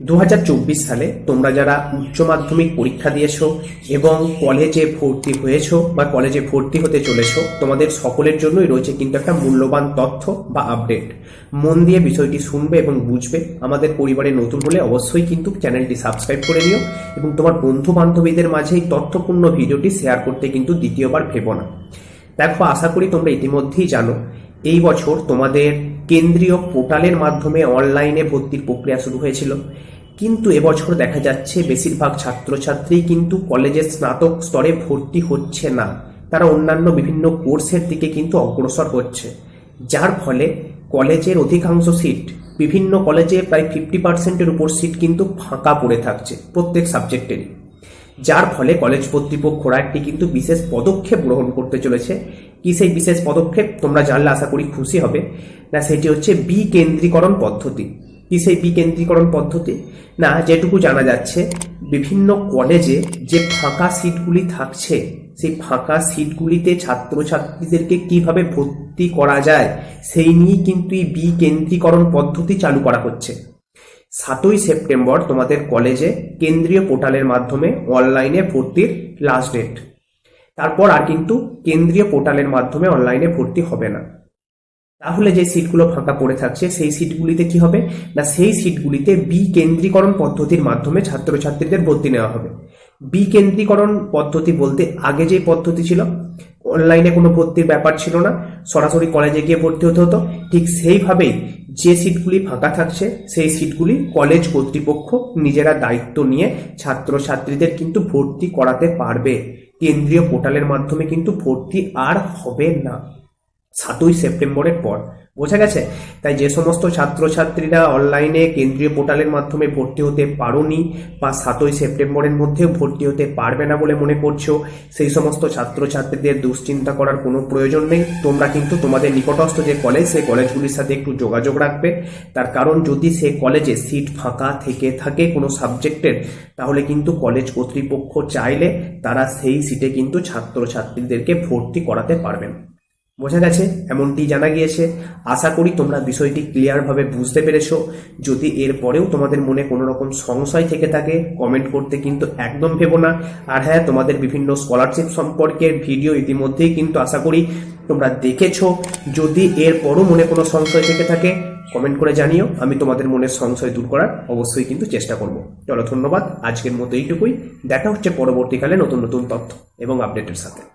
দু হাজার চব্বিশ সালে তোমরা যারা উচ্চ মাধ্যমিক পরীক্ষা দিয়েছ এবং কলেজে ভর্তি হয়েছো বা কলেজে ভর্তি হতে চলেছো, তোমাদের সকলের জন্যই রয়েছে কিন্তু একটা মূল্যবান তথ্য বা আপডেট। মন দিয়ে বিষয়টি শুনবে এবং বুঝবে। আমাদের পরিবারে নতুন হলে অবশ্যই কিন্তু চ্যানেলটি সাবস্ক্রাইব করে নিও এবং তোমার বন্ধু বান্ধবীদের মাঝে এই তথ্যপূর্ণ ভিডিওটি শেয়ার করতে কিন্তু দ্বিতীয়বার ভেবো না। দেখো, আশা করি তোমরা ইতিমধ্যেই জানো এই বছর তোমাদের কেন্দ্রীয় পোর্টালের মাধ্যমে অনলাইনে ভর্তির প্রক্রিয়া শুরু হয়েছিল। কিন্তু এবছর দেখা যাচ্ছে বেশিরভাগ ছাত্রছাত্রী কিন্তু কলেজের স্নাতক স্তরে ভর্তি হচ্ছে না। তারা অন্যান্য বিভিন্ন কোর্সের দিকে কিন্তু অগ্রসর হচ্ছে। যার ফলে কলেজের অধিকাংশ সিট, বিভিন্ন কলেজে প্রায় ফিফটি পার্সেন্টের উপর সিট কিন্তু ফাঁকা পড়ে থাকছে প্রত্যেক সাবজেক্টেরই। যার ফলে কলেজ কর্তৃপক্ষরা একটি কিন্তু বিশেষ পদক্ষেপ গ্রহণ করতে চলেছে। কি সেই বিশেষ পদক্ষেপ? তোমরা জানলে আশা করি খুশি হবে। না, সেটি হচ্ছে বিকেন্দ্রীকরণ পদ্ধতি। কি সেই বিকেন্দ্রীকরণ পদ্ধতি? না, যেটুকু জানা যাচ্ছে, বিভিন্ন কলেজে যে ফাঁকা সিটগুলি থাকছে, সেই ফাঁকা সিটগুলিতে ছাত্রছাত্রীদেরকে কীভাবে ভর্তি করা যায়, সেই নিয়ে কিন্তু এই বিকেন্দ্রীকরণ পদ্ধতি চালু করা হচ্ছে। সাতই সেপ্টেম্বর তোমাদের কলেজে কেন্দ্রীয় পোর্টালের মাধ্যমে অনলাইনে ভর্তির লাস্ট ডেট তারপর আর কিন্তু কেন্দ্রীয় পোর্টালের মাধ্যমে অনলাইনে ভর্তি হবে না। তাহলে যে সিটগুলো ফাঁকা পড়ে থাকছে, সেই সিটগুলিতে কি হবে? না, সেই সিটগুলিতে বিকেন্দ্রীকরণ পদ্ধতির মাধ্যমে ছাত্রছাত্রীদের ভর্তি নেওয়া হবে। বিকেন্দ্রীকরণ পদ্ধতি বলতে আগে যে পদ্ধতি ছিল অনলাইনে কোনো ভর্তির ব্যাপার ছিল না। সরাসরি কলেজে গিয়ে ভর্তি হতে হতো। ঠিক সেইভাবেই যে সিটগুলি ফাঁকা থাকছে, সেই সিটগুলি কলেজ কর্তৃপক্ষ নিজেরা দায়িত্ব নিয়ে ছাত্রছাত্রীদের কিন্তু ভর্তি করাতে পারবে। কেন্দ্রীয় পোর্টালের মাধ্যমে কিন্তু ভর্তি আর হবে না। সাতই সেপ্টেম্বরের পর। বোঝা গেছে? তাই যে সমস্ত ছাত্রছাত্রীরা অনলাইনে কেন্দ্রীয় পোর্টালের মাধ্যমে ভর্তি হতে পারোনি বা সাতই সেপ্টেম্বরের মধ্যেও ভর্তি হতে পারবে না বলে মনে করছ, সেই সমস্ত ছাত্রছাত্রীদের দুশ্চিন্তা করার কোনো প্রয়োজন নেই। তোমরা কিন্তু তোমাদের নিকটস্থ যে কলেজ, সেই কলেজগুলির সাথে একটু যোগাযোগ রাখবে। তার কারণ যদি সে কলেজে সিট ফাঁকা থেকে থাকে কোনো সাবজেক্টের, তাহলে কিন্তু কলেজ কর্তৃপক্ষ চাইলে তারা সেই সিটে কিন্তু ছাত্রছাত্রীদেরকে ভর্তি করাতে পারবেন বোঝা গেছে, এমনটি জানা গিয়েছে। আশা করি তোমরা বিষয়টি ক্লিয়ারভাবে বুঝতে পেরেছ। যদি এর পরেও তোমাদের মনে কোনো রকম সংশয় থেকে থাকে, কমেন্ট করতে কিন্তু একদম ভেবো না। আর হ্যাঁ তোমাদের বিভিন্ন স্কলারশিপ সম্পর্কের ভিডিও ইতিমধ্যেই কিন্তু আশা করি তোমরা দেখেছ। যদি এর পরও মনে কোনো সংশয় থেকে থাকে, কমেন্ট করে জানিও। আমি তোমাদের মনের সংশয় দূর করার অবশ্যই কিন্তু চেষ্টা করব। চলো, ধন্যবাদ। আজকের মতো এইটুকুই। দেখা হচ্ছে পরবর্তীকালে নতুন নতুন তথ্য এবং আপডেটের সাথে।